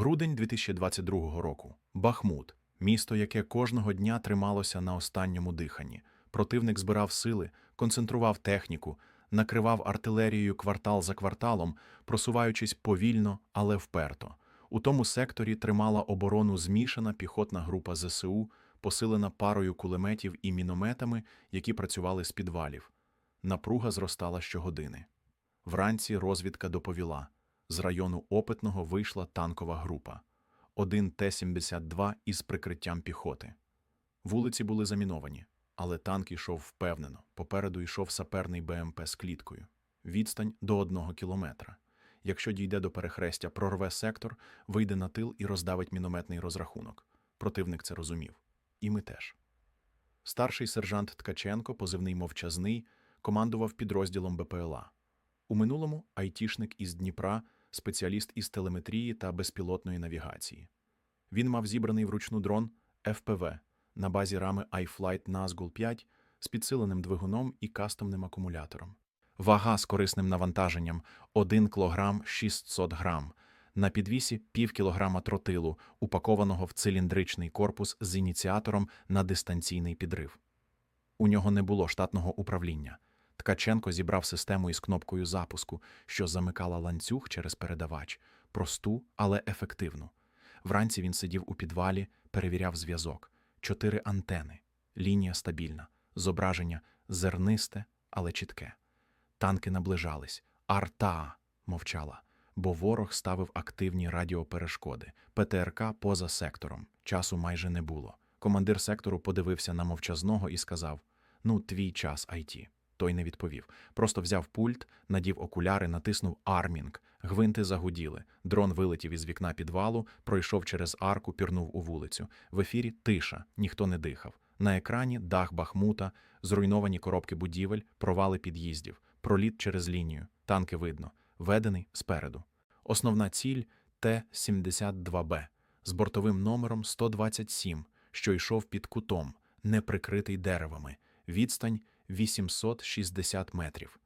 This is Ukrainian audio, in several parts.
Грудень 2022 року. Бахмут. Місто, яке кожного дня трималося на останньому диханні. Противник збирав сили, концентрував техніку, накривав артилерією квартал за кварталом, просуваючись повільно, але вперто. У тому секторі тримала оборону змішана піхотна група ЗСУ, посилена парою кулеметів і мінометами, які працювали з підвалів. Напруга зростала щогодини. Вранці розвідка доповіла: з району опитного вийшла танкова група. Один Т-72 із прикриттям піхоти. Вулиці були заміновані, але танк йшов впевнено. Попереду йшов саперний БМП з кліткою. Відстань до одного кілометра. Якщо дійде до перехрестя, прорве сектор, вийде на тил і роздавить мінометний розрахунок. Противник це розумів. І ми теж. Старший сержант Ткаченко, позивний мовчазний, командував підрозділом БПЛА. У минулому айтішник із Дніпра, спеціаліст із телеметрії та безпілотної навігації. Він мав зібраний вручну дрон FPV на базі рами iFlight Nazgul 5 з підсиленим двигуном і кастомним акумулятором. Вага з корисним навантаженням 1 кг 600 грам. На підвісі пів кілограма тротилу, упакованого в циліндричний корпус з ініціатором на дистанційний підрив. У нього не було штатного управління. Ткаченко зібрав систему із кнопкою запуску, що замикала ланцюг через передавач, просту, але ефективну. Вранці він сидів у підвалі, перевіряв зв'язок. Чотири антени, лінія стабільна, зображення зернисте, але чітке. Танки наближались. Арта мовчала, бо ворог ставив активні радіоперешкоди. ПТРК поза сектором. Часу майже не було. Командир сектору подивився на мовчазного і сказав: Ну, твій час IT. Той не відповів. Просто взяв пульт, надів окуляри, натиснув армінг. Гвинти загуділи. Дрон вилетів із вікна підвалу, пройшов через арку, пірнув у вулицю. В ефірі тиша, ніхто не дихав. На екрані дах Бахмута, зруйновані коробки будівель, провали під'їздів, проліт через лінію, танки видно, ведений спереду. Основна ціль Т-72Б з бортовим номером 127, що йшов під кутом, не прикритий деревами. Відстань 860 метрів.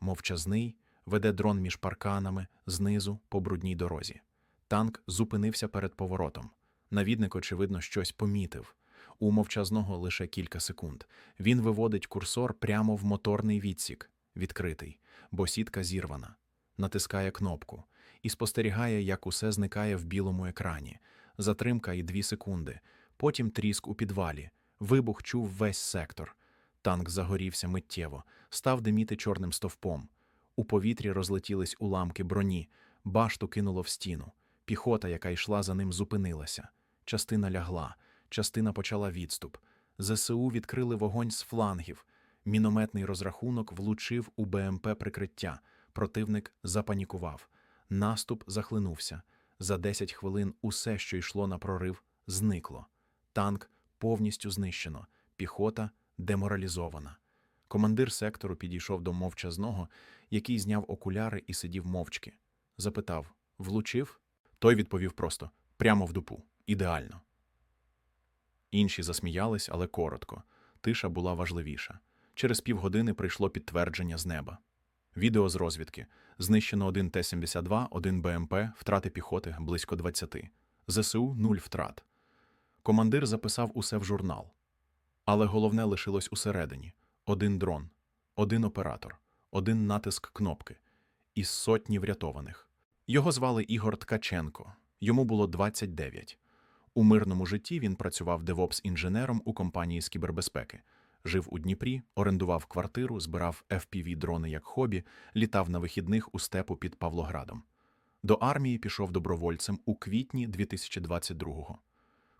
Мовчазний веде дрон між парканами знизу по брудній дорозі. Танк зупинився перед поворотом. Навідник, очевидно, щось помітив. У мовчазного лише кілька секунд. Він виводить курсор прямо в моторний відсік, відкритий, бо сітка зірвана. Натискає кнопку і спостерігає, як усе зникає в білому екрані. Затримка і дві секунди. Потім тріск у підвалі. Вибух чув весь сектор. Танк загорівся миттєво, став диміти чорним стовпом. У повітрі розлетілись уламки броні, башту кинуло в стіну. Піхота, яка йшла за ним, зупинилася. Частина лягла, частина почала відступ. ЗСУ відкрили вогонь з флангів. Мінометний розрахунок влучив у БМП прикриття. Противник запанікував. Наступ захлинувся. За 10 хвилин усе, що йшло на прорив, зникло. Танк повністю знищено. Піхота деморалізована. Командир сектору підійшов до мовчазного, який зняв окуляри і сидів мовчки. Запитав влучив? Той відповів просто прямо в дупу. Ідеально. Інші засміялись, але коротко. Тиша була важливіша. Через півгодини прийшло підтвердження з неба. Відео з розвідки. Знищено один Т-72, один БМП, втрати піхоти близько 20. ЗСУ нуль втрат. Командир записав усе в журнал. Але головне лишилось усередині: один дрон, один оператор, один натиск кнопки із сотні врятованих. Його звали Ігор Ткаченко, йому було 29. У мирному житті він працював девопс-інженером у компанії з кібербезпеки, жив у Дніпрі, орендував квартиру, збирав FPV-дрони як хобі, літав на вихідних у степу під Павлоградом. До армії пішов добровольцем у квітні 2022-го.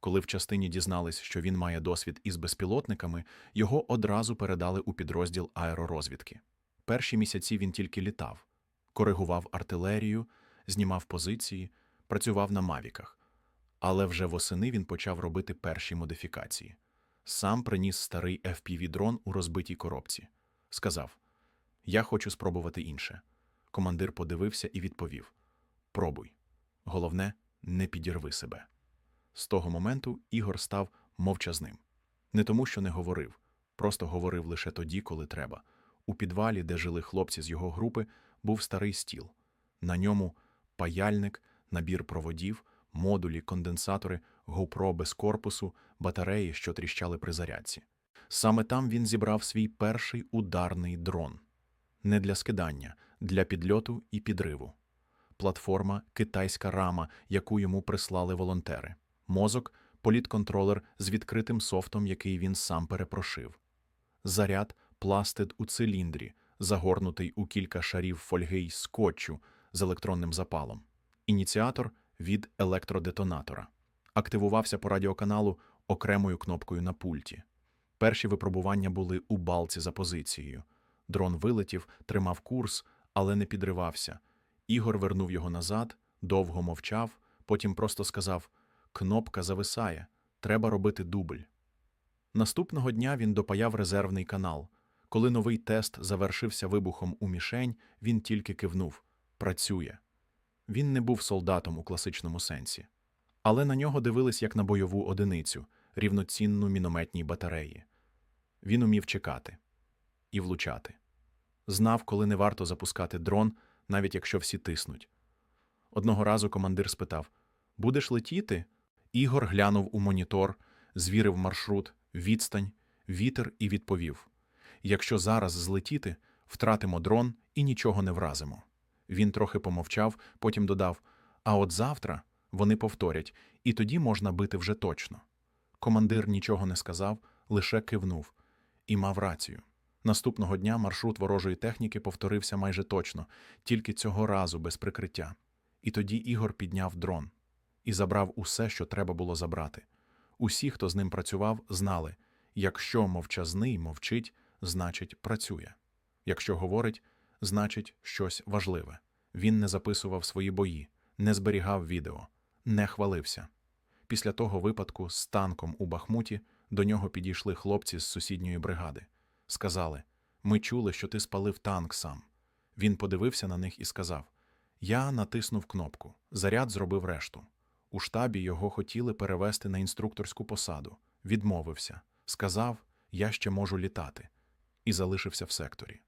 Коли в частині дізнались, що він має досвід із безпілотниками, його одразу передали у підрозділ аеророзвідки. Перші місяці він тільки літав, коригував артилерію, знімав позиції, працював на мавіках. Але вже восени він почав робити перші модифікації. Сам приніс старий FPV-дрон у розбитій коробці. Сказав: Я хочу спробувати інше. Командир подивився і відповів: Пробуй. Головне, не підірви себе. З того моменту Ігор став мовчазним. Не тому, що не говорив, просто говорив лише тоді, коли треба. У підвалі, де жили хлопці з його групи, був старий стіл. На ньому паяльник, набір проводів, модулі, конденсатори, GoPro без корпусу, батареї, що тріщали при зарядці. Саме там він зібрав свій перший ударний дрон. Не для скидання, для підльоту і підриву. Платформа китайська рама, яку йому прислали волонтери. Мозок політконтролер з відкритим софтом, який він сам перепрошив. Заряд пластид у циліндрі, загорнутий у кілька шарів фольги й скотчу з електронним запалом. Ініціатор від електродетонатора. Активувався по радіоканалу окремою кнопкою на пульті. Перші випробування були у балці за позицією. Дрон вилетів, тримав курс, але не підривався. Ігор вернув його назад, довго мовчав, потім просто сказав: Кнопка зависає, треба робити дубль. Наступного дня він допаяв резервний канал. Коли новий тест завершився вибухом у мішень, він тільки кивнув працює. Він не був солдатом у класичному сенсі. Але на нього дивились як на бойову одиницю, рівноцінну мінометній батареї. Він умів чекати і влучати. Знав, коли не варто запускати дрон, навіть якщо всі тиснуть. Одного разу командир спитав: Будеш летіти? Ігор глянув у монітор, звірив маршрут, відстань, вітер і відповів: Якщо зараз злетіти, втратимо дрон і нічого не вразимо. Він трохи помовчав, потім додав: А от завтра вони повторять, і тоді можна бити вже точно. Командир нічого не сказав, лише кивнув і мав рацію. Наступного дня маршрут ворожої техніки повторився майже точно, тільки цього разу без прикриття. І тоді Ігор підняв дрон і забрав усе, що треба було забрати. Усі, хто з ним працював, знали якщо мовчазний мовчить, значить працює. Якщо говорить, значить щось важливе. Він не записував свої бої, не зберігав відео, не хвалився. Після того випадку з танком у Бахмуті до нього підійшли хлопці з сусідньої бригади. Сказали: Ми чули, що ти спалив танк сам. Він подивився на них і сказав: Я натиснув кнопку, заряд зробив решту. У штабі його хотіли перевести на інструкторську посаду. Відмовився, сказав, я ще можу літати, і залишився в секторі.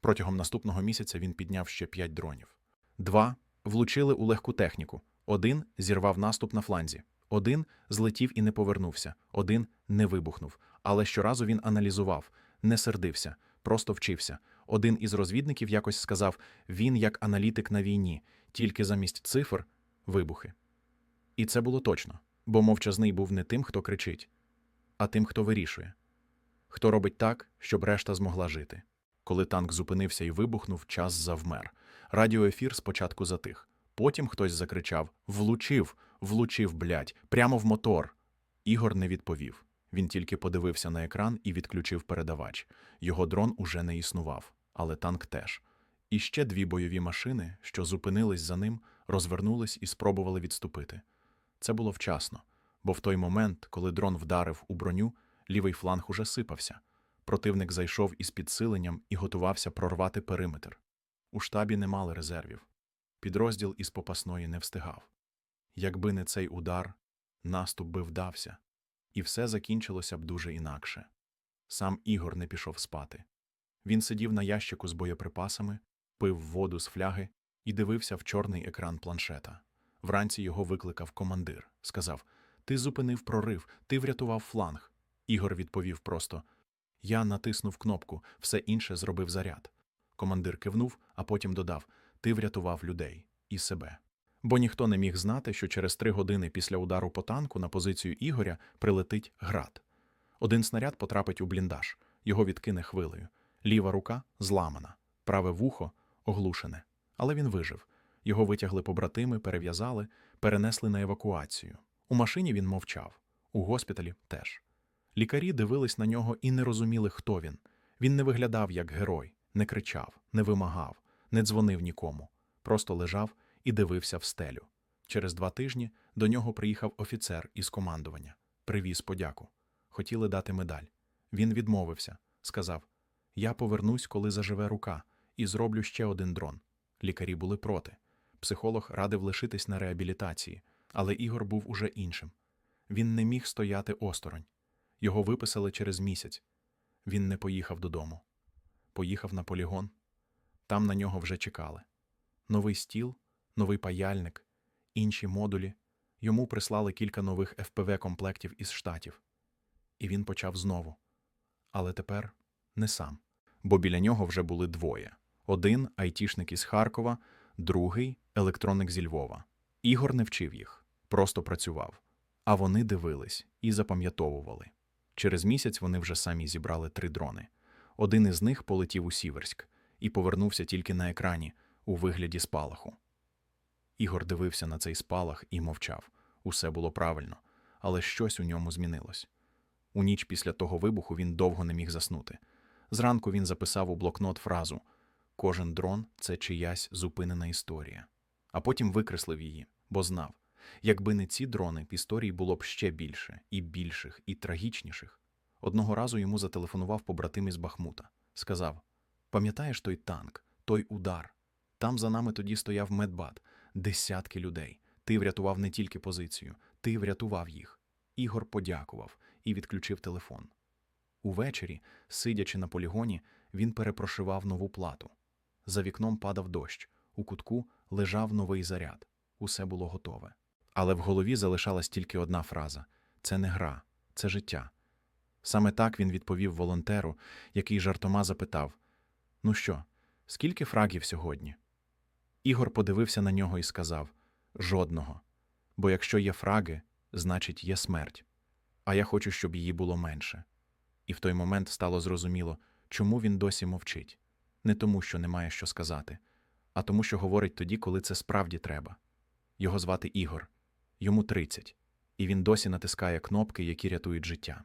Протягом наступного місяця він підняв ще п'ять дронів. Два влучили у легку техніку. Один зірвав наступ на фланзі, один злетів і не повернувся, один не вибухнув. Але щоразу він аналізував, не сердився, просто вчився. Один із розвідників якось сказав: він як аналітик на війні, тільки замість цифр вибухи. І це було точно, бо мовчазний був не тим, хто кричить, а тим, хто вирішує, хто робить так, щоб решта змогла жити. Коли танк зупинився і вибухнув, час завмер. Радіоефір спочатку затих. Потім хтось закричав Влучив, влучив, блядь, прямо в мотор. Ігор не відповів. Він тільки подивився на екран і відключив передавач. Його дрон уже не існував, але танк теж. І ще дві бойові машини, що зупинились за ним, розвернулись і спробували відступити. Це було вчасно, бо в той момент, коли дрон вдарив у броню, лівий фланг уже сипався. Противник зайшов із підсиленням і готувався прорвати периметр. У штабі не мали резервів. Підрозділ із попасної не встигав. Якби не цей удар, наступ би вдався, і все закінчилося б дуже інакше. Сам Ігор не пішов спати. Він сидів на ящику з боєприпасами, пив воду з фляги і дивився в чорний екран планшета. Вранці його викликав командир. Сказав: Ти зупинив прорив, ти врятував фланг. Ігор відповів просто: Я натиснув кнопку, все інше зробив заряд. Командир кивнув, а потім додав: Ти врятував людей і себе. Бо ніхто не міг знати, що через три години після удару по танку на позицію Ігоря прилетить град. Один снаряд потрапить у бліндаж, його відкине хвилею. Ліва рука зламана, праве вухо оглушене. Але він вижив. Його витягли побратими, перев'язали, перенесли на евакуацію. У машині він мовчав, у госпіталі теж. Лікарі дивились на нього і не розуміли, хто він. Він не виглядав як герой, не кричав, не вимагав, не дзвонив нікому, просто лежав і дивився в стелю. Через два тижні до нього приїхав офіцер із командування, привіз подяку. Хотіли дати медаль. Він відмовився, сказав: Я повернусь, коли заживе рука, і зроблю ще один дрон. Лікарі були проти. Психолог радив лишитись на реабілітації, але Ігор був уже іншим. Він не міг стояти осторонь. Його виписали через місяць. Він не поїхав додому. Поїхав на полігон. Там на нього вже чекали. Новий стіл, новий паяльник, інші модулі, Йому прислали кілька нових ФПВ-комплектів із штатів. І він почав знову. Але тепер не сам. Бо біля нього вже були двоє: один айтішник із Харкова, другий електроник зі Львова. Ігор не вчив їх, просто працював. А вони дивились і запам'ятовували. Через місяць вони вже самі зібрали три дрони. Один із них полетів у Сіверськ і повернувся тільки на екрані у вигляді спалаху. Ігор дивився на цей спалах і мовчав. Усе було правильно, але щось у ньому змінилось. У ніч після того вибуху він довго не міг заснути. Зранку він записав у блокнот фразу Кожен дрон це чиясь зупинена історія. А потім викреслив її, бо знав, якби не ці дрони, історій було б ще більше, і більших, і трагічніших. Одного разу йому зателефонував побратим із Бахмута. Сказав: Пам'ятаєш той танк, той удар? Там за нами тоді стояв медбат, десятки людей. Ти врятував не тільки позицію, ти врятував їх. Ігор подякував і відключив телефон. Увечері, сидячи на полігоні, він перепрошивав нову плату. За вікном падав дощ, у кутку лежав новий заряд. Усе було готове. Але в голові залишалась тільки одна фраза це не гра, це життя. Саме так він відповів волонтеру, який жартома запитав: Ну що, скільки фрагів сьогодні? Ігор подивився на нього і сказав: Жодного. Бо якщо є фраги, значить є смерть. А я хочу, щоб її було менше. І в той момент стало зрозуміло, чому він досі мовчить. Не тому, що не має що сказати, а тому, що говорить тоді, коли це справді треба. Його звати Ігор, йому 30, і він досі натискає кнопки, які рятують життя.